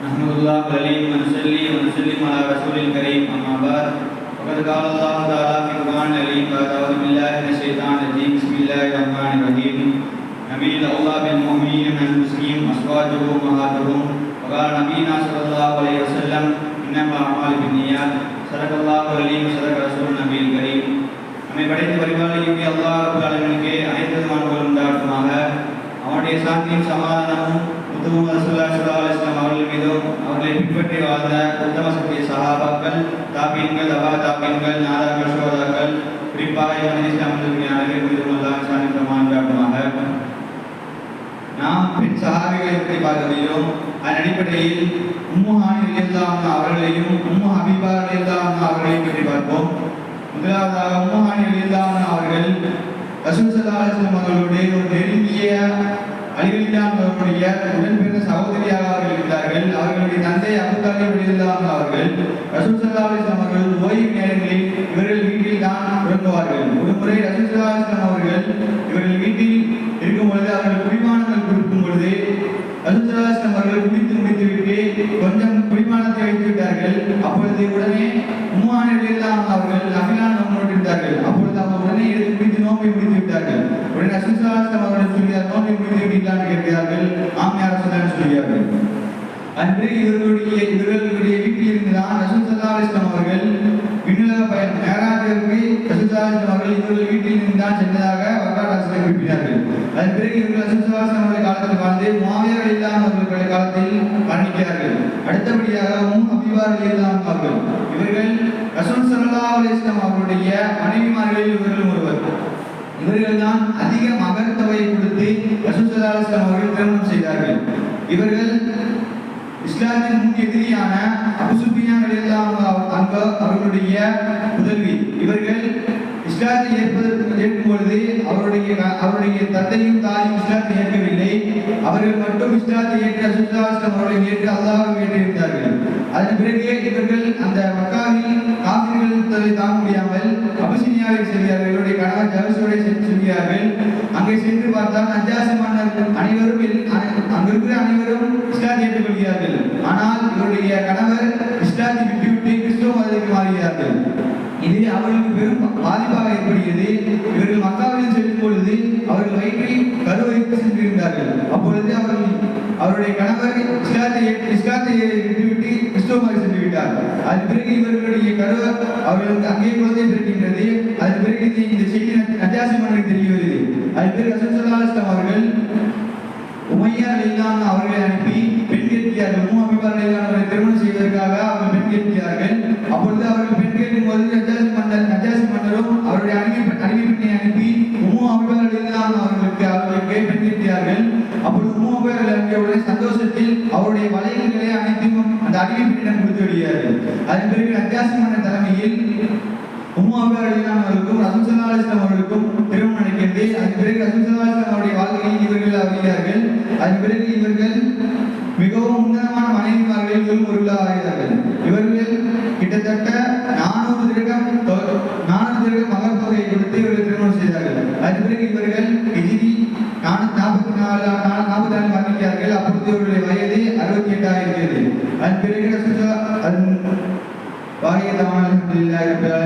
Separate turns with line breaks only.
نحمد الله العليم ونصلي ونسلم على رسول الكريم أما بعد فقد قال الله تعالى في القرآن العليم بعد أعوذ بالله من الشيطان الرجيم بسم الله الرحمن الرحيم نبي الله بالمؤمنين من المسلمين أزواجهم أمهاتهم وقال نبينا صلى الله عليه وسلم إنما أعمال بالنيات صدق الله العليم صدق رسول النبي الكريم நம்மை படைத்து பரிபாலிக்கும் அல்லாஹ் ரப்பல் ஆலமீனுக்கே அனைத்து விதமானவர்களும் உண்டாகட்டுமாக அவனுடைய சாந்தியும் சமாதானமும் முத்துவும் ரசூல்லா ஸல்லல்லாஹு பின்பற்றி வாழ்ந்த உத்தம சத்திய சஹாபாக்கள் தாபீன்கள் அபா தாபீன்கள் நாதாக்கள் சோதாக்கள் குறிப்பாக இவன் இஸ்லாமிய அனைவரும் மீதும் அல்லாஹ் நாம் பெண் சகாபிகளை பற்றி பார்க்கவில்லையோ அதன் அடிப்படையில் உம்மு ஹானி அவர்களையும் உம்மு ஹபீபா ரலியல்லாஹு அவர்களையும் பற்றி பார்ப்போம். முதலாவதாக உம்மு ஹானி அவர்கள் ரசூல் ஸல்லல்லாஹு அலைஹி அவர்களுடைய ஒரு நெருங்கிய அலிகலிதான் அவர்களுடைய உடன்பிறந்த சகோதரியாக அவர்கள் இருந்தார்கள். அவர்களுடைய தந்தை அபுதாலி தாலிப் அவர்கள் ரசூல் ஸல்லல்லாஹு அலைஹி அவர்கள் ஓய்வு நேரங்களில் இவர்கள் வீட்டில் தான் உறங்குவார்கள். ஒரு முறை ரசூல் ஸல்லல்லாஹு அலைஹி அவர்கள் இவர்கள் வீட்டில் இருக்கும் பொழுது அவர்கள் குடிமானங்கள் கொடுக்கும் பொழுது ரசூலுல்லாஹி அவர்கள் குடித்து முடித்துவிட்டு கொஞ்சம் குடிமானத்தை வைத்து விட்டார்கள். அப்பொழுது உடனே உம்மானில் எல்லாம் அவர்கள் நபிலான் நோட்டிருந்தார்கள் அப்பொழுது அவங்க உடனே எடுத்து குடித்து நோம்பை முடித்து விட்டார்கள். உடனே ரசூலுல்லாஹி அவர்கள் சொல்கிறார் நோம்பை முடித்து விட்டீர்களான்னு கேட்கிறார்கள் ஆம் யார் சொன்னான்னு சொல்கிறார்கள் அன்று இவர்களுடைய இவர்களுடைய வீட்டில் இருந்துதான் ரசூல் சல்லா அலிஸ்லாம் அவர்கள் விண்ணுலக பயணம் மேராஜிற்கு ரசூல் சல்லா அலிஸ்லாம் அவர்கள் இவர்கள் வீட்டில் இருந்துதான் சென்றதாக வரலாற்று குறிப்பிட்டார்கள். அதன் பிறகு இவர்கள் ரசூல் சல்லா அலிஸ்லாம் அவர்கள் காலத்தில் வாழ்ந்து மாவியர் இல்லாம அவர்கள் காலத்தில் மரணிக்கிறார்கள். அடுத்தபடியாக உம் அபிவார் இல்லாம அவர்கள் இவர்கள் ரசூல் சல்லா அலிஸ்லாம் அவர்களுடைய மனைவிமார்களில் இவர்கள் ஒருவர். இவர்கள் தான் அதிக மகத்துவை கொடுத்து ரசூல் சல்லா அலிஸ்லாம் அவர்கள் திருமணம் செய்தார்கள். இவர்கள் இஸ்லாத்தின் முக்கிய எதிரியான அபு சுஃபியான் அவர்களுடைய உதவி. இவர்கள் இஸ்லாத்தை ஏற்பதற்கு ஏற்கும் பொழுது அவருடைய அவருடைய தந்தையும் தாயும் இஸ்லாத்தை ஏற்கவில்லை. அவர்கள் மட்டும் இஸ்லாத்தை ஏற்று அசுல்லாஸ்லாம் அவர்களை ஏற்று அல்லாஹ் ஏற்றிருந்தார்கள். அதன் பிறகு இவர்கள் அந்த மக்காவில் காவிரிகள் தாங்க முடியாமல் அபிசினியாவை செல்கிறார்கள். இவருடைய கணவர் சென்று செல்கிறார்கள். அங்கே சென்று பார்த்தால் நஜாசி மன்னர் அனைவரும் அங்கிருக்கிற அனைவரும் இஸ்லாத்தை ஆனால் இவருடைய கணவர் இஸ்லாத்தை விட்டுவிட்டு கிறிஸ்துவ மதத்துக்கு மாறுகிறார்கள் இது அவர்களுக்கு பெரும் பாதிப்பாக ஏற்படுகிறது. இவர்கள் மக்காவில் செல்லும் பொழுது அவர்கள் வயிற்றை கருவறைக்கு சென்றிருந்தார்கள். அப்பொழுது அவர்கள் அவருடைய கணவர் இஸ்லாத்தை இஸ்லாத்தை விட்டுவிட்டு கிறிஸ்துவ மதம் சென்று விட்டார். அதன் பிறகு இவர்களுடைய கருவ அவர்களுக்கு அங்கே குழந்தை பிறக்கின்றது. அதன் பிறகு இந்த செய்தி நஜாசி மன்னருக்கு தெரிய வருது அதன் பிறகு ரசூல் ஸல்லல்லாஹு அவர்கள் உமையார் இல்லாமல் அவர்களை அனுப்பி கேட்கிறார்கள் மூ அபிபார் திருமணம் செய்வதற்காக அவர்கள் பெண் கேட்கிறார்கள். அப்பொழுது அவர்கள் பெண் கேட்கும் போது நஜாசி மன்னர் நஜாசி மன்னரும் அவருடைய அடிமை அடிமை பெண்ணை அனுப்பி உமு அபிபார் அவர்களுக்கு அவர்களுக்கு பெண் கேட்கிறார்கள். அப்பொழுது உமு அபிபார் அனுப்பியவுடனே சந்தோஷத்தில் அவருடைய வலைகளை அனைத்தையும் அந்த அடிமை பெண்ணிடம் கொடுத்து விடுகிறார்கள். அதன் பிறகு நஜாசி மன்னர் தலைமையில் உம்மு அபியார் அலிலாம் அவர்களுக்கும் ரசூல் ஸல்லல்லாஹு அலைஹி அவர்களுக்கும் திருமணம் நடக்கின்றது அதன் பிறகு ரசூல் ஸல்லல்லாஹு அலைஹி அவருடைய வாழ்க்கையில் இவர்கள் அறிகிறார்கள். அதன் பிறகு இவர்கள் மிகவும் உன்னதமான மனைவிமார்களில் ஒருவர்களாக ஆகிறார்கள் இவர்கள் கிட்டத்தட்ட நானூறு திருடம் நானூறு திருடம் மகர் தொகையை கொடுத்து இவர்கள் திருமணம் செய்தார்கள் அதன் பிறகு இவர்கள் ஹிஜ்ரி நானூத்தி நாற்பத்தி நாலு நாற்பத்தி நாலு மரணிக்கிறார்கள் அப்பொழுது இவருடைய வயது அறுபத்தி எட்டாக இருக்கிறது அதன் பிறகு ரசூல்